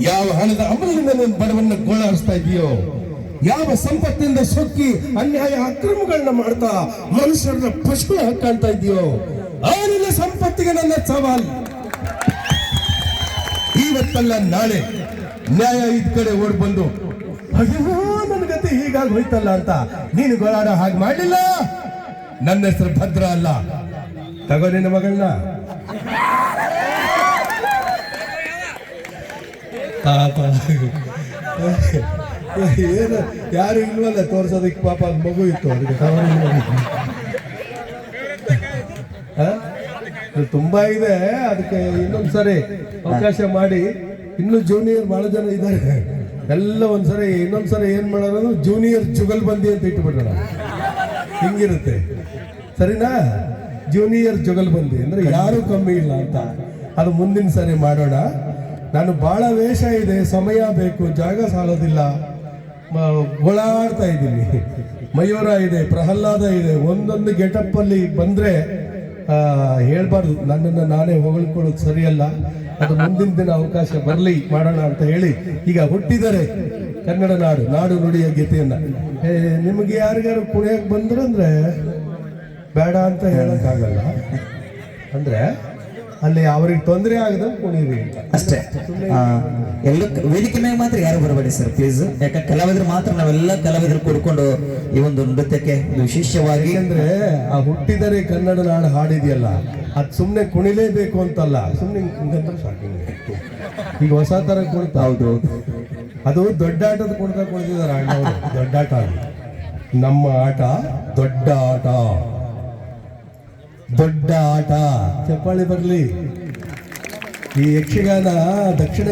ಯಾವ ಹಣದ ಅಮಲಿನಿಂದ ನೀನು ಬಡವನ್ನ ಗೋಳಾಡಿಸ್ತಾ ಇದೆಯೋ? ಯಾವ ಸಂಪತ್ತಿನಿಂದ ಸೊಕ್ಕಿ ಅನ್ಯಾಯ ಅಕ್ರಮಗಳನ್ನ ಮಾಡ್ತಾ ಮನುಷ್ಯರನ್ನ ಪಶುಗಳ ಹಾಕಾಳ್ತಾ ಇದೆಯೋ? ಆ ನಿನ್ನ ಸಂಪತ್ತಿಗೆ ನನ್ನ ಸವಾಲ್. ಇವತ್ತಲ್ಲ ನಾಳೆ ನ್ಯಾಯ ಇದ್ ಕಡೆ ಓಡ್ ಬಂದು ನನ್ನ ಗತಿ ಹೀಗಾಗಿ ಹೋಯ್ತಲ್ಲ ಅಂತ ನೀನು ಗೋಳಾಡ ಹಾಗೆ ಮಾಡಲಿಲ್ಲ? ನನ್ನ ಹೆಸರು ಭದ್ರ ಅಲ್ಲ. ತಗೋ ನಿನ್ನ ಮಗಳನ್ನ. ಪಾಪ ಏನು ಯಾರು ಇಲ್ವಲ್ಲ ತೋರ್ಸೋದಕ್ಕೆ ಪಾಪ ಅದು ಮಗು ಇತ್ತು ಅದಕ್ಕೆ ತುಂಬಾ ಇದೆ ಅದಕ್ಕೆ ಇನ್ನೊಂದ್ಸರಿ ಅವಕಾಶ ಮಾಡಿ ಇನ್ನು ಜೂನಿಯರ್ ಬಹಳ ಜನ ಇದ್ದಾರೆ ಎಲ್ಲ ಒಂದ್ಸರಿ ಇನ್ನೊಂದ್ಸರಿ ಏನ್ ಮಾಡೋದು ಜೂನಿಯರ್ ಜುಗಲ್ ಬಂದಿ ಅಂತ ಇಟ್ಬಿಡೋಣ ಹಿಂಗಿರುತ್ತೆ ಸರಿನಾ ಜೂನಿಯರ್ ಜುಗಲ್ ಬಂದಿ ಅಂದ್ರೆ ಯಾರು ಕಮ್ಮಿ ಇಲ್ಲ ಅಂತ ಅದು ಮುಂದಿನ ಸರಿ ಮಾಡೋಣ ನಾನು ಬಹಳ ವೇಷ ಇದೆ, ಸಮಯ ಬೇಕು, ಜಾಗ ಸಾಲೋದಿಲ್ಲ. ಓಡಾಡ್ತಾ ಇದ್ದೀನಿ. ಮಯೂರ ಇದೆ, ಪ್ರಹ್ಲಾದ ಇದೆ, ಒಂದೊಂದು ಗೆಟಪ್ ಅಲ್ಲಿ ಬಂದ್ರೆ ಹೇಳ್ಬಾರ್ದು. ನನ್ನನ್ನು ನಾನೇ ಹೊಗಳ್ಕೊಳ್ಳೋದು ಸರಿಯಲ್ಲ. ಅದು ಮುಂದಿನ ದಿನ ಅವಕಾಶ ಬರಲಿ, ಮಾಡೋಣ ಅಂತ ಹೇಳಿ ಈಗ ಹುಟ್ಟಿದರೆ ಕನ್ನಡ ನಾಡು ನಾಡು ನುಡಿಯ ಗೀತೆಯನ್ನ. ನಿಮಗೆ ಯಾರಿಗಾರು ಕುಣಿಯಕ್ಕೆ ಬಂದ್ರು ಅಂದ್ರೆ ಬೇಡ ಅಂತ ಹೇಳೋಕ್ಕಾಗಲ್ಲ. ಅಂದ್ರೆ ಅಲ್ಲಿ ಅವ್ರಿಗೆ ತೊಂದರೆ ಆಗದಂಗೆ ಕುಣಿರಿ ಅಷ್ಟೇ. ಎಲ್ಲ ವೇದಿಕೆ ಮೇಲೆ ಮಾತ್ರ ಯಾರು ಬರಬೇಡಿ ಸರ್ ಪ್ಲೀಸ್ ಯಾಕಂದ್ರೆ ಕಲಾವಿದ್ರು ಮಾತ್ರ ನಾವೆಲ್ಲ ಕಲಾವಿದರು ಕೂಡ್ಕೊಂಡು ಈ ಒಂದು ನೃತ್ಯಕ್ಕೆ ವಿಶೇಷವಾಗಿ ಅಂದ್ರೆ ಆ ಹುಟ್ಟಿದರೆ ಕನ್ನಡ ನಾಡು ಹಾಡಿದೆಯಲ್ಲ ಅದು ಸುಮ್ಮನೆ ಕುಣಿಲೇಬೇಕು ಅಂತಲ್ಲ. ಸುಮ್ಮನೆ ಹಿಂಗಂದ್ರೆ ಸಾಕು ಈಗ ಹೊಸ ತರ ಕುಣಿತ. ಹೌದು ಅದು ದೊಡ್ಡ ಆಟದ ಕುಣಿತ ಅಣ್ಣವರು. ದೊಡ್ಡ ಆಟ ನಮ್ಮ ಆಟ ದೊಡ್ಡ ಆಟ. ದೊಡ್ಡ ಆಟ. ಚಪ್ಪಾಳಿ ಬರಲಿ. ಈ ಯಕ್ಷಗಾನ ದಕ್ಷಿಣ